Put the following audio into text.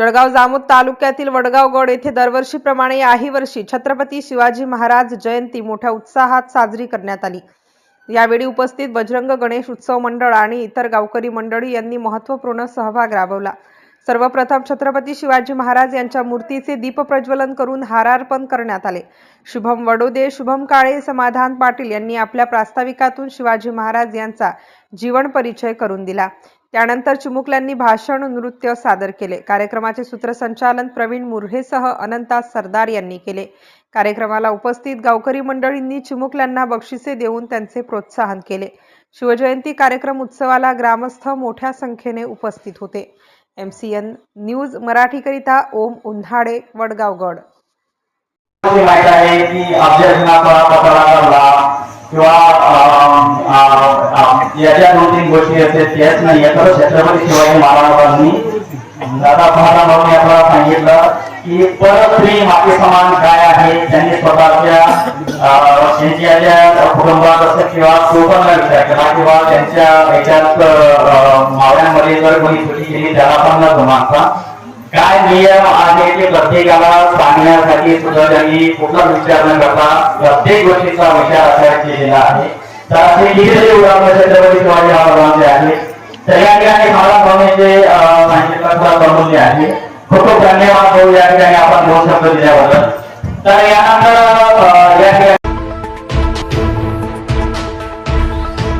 जळगाव जामोद तालुक्यातील वडगाव गड येथे दरवर्षीप्रमाणे याही वर्षी छत्रपती शिवाजी महाराज जयंती मोठ्या उत्साहात साजरी करण्यात आली. यावेळी उपस्थित बजरंग गणेश उत्सव मंडळ आणि इतर गावकरी मंडळी यांनी महत्त्वपूर्ण सहभाग राबवला. सर्वप्रथम छत्रपती शिवाजी महाराज यांच्या मूर्तीचे दीपप्रज्वलन करून हारार्पण करण्यात आले. शुभम वडोदे शुभम काळे समाधान पाटील यांनी आपल्या प्रास्ताविकातून शिवाजी महाराज यांचा जीवन परिचय करून दिला. त्यानंतर चिमुकल्यांनी भाषण नृत्य सादर केले. कार्यक्रमाचे सूत्रसंचालन प्रवीण मुर्हेसह अनंता सरदार यांनी केले. कार्यक्रमाला उपस्थित गावकरी मंडळींनी चिमुकल्यांना बक्षिसे देऊन त्यांचे प्रोत्साहन केले. शिवजयंती कार्यक्रम उत्सवाला ग्रामस्थ मोठ्या संख्येने उपस्थित होते. एम सी एन न्यूज मराठीकरिता ओम उन्हाडे वडगावगड. माहीत आहे की अभ्यासनाचा किंवा याच्या दोन तीन गोष्टी असतात त्याच नाही तर छत्रपती शिवाजी महाराजांनी दादा पहाडा म्हणून आपल्याला सांगितलं की परप्रेम आपले समान काय आहे? त्यांनी स्वतःच्या त्यांच्या ज्या कुटुंबात असं किंवा लोकांना विचार केला किंवा त्यांच्या ह्याच्यात अं, मावळ्यांमध्ये जर कोणी चुकी केली त्याला पण न जुमानता काय नियम आहे ते प्रत्येकाला सांगण्यासाठी सुद्धा त्यांनी कुठला विचार न करता प्रत्येक गोष्टीचा विचार आपल्याला केलेला आहे. तर असे कितीतरी छत्रपती शिवाजी महाराजांचे आहे तर या ठिकाणी महाराज भवनेचे सांगितलं बनवले आहे खूप खूप धन्यवाद भाऊ या ठिकाणी आपण दोन शब्द दिल्याबद्दल तर यानंतर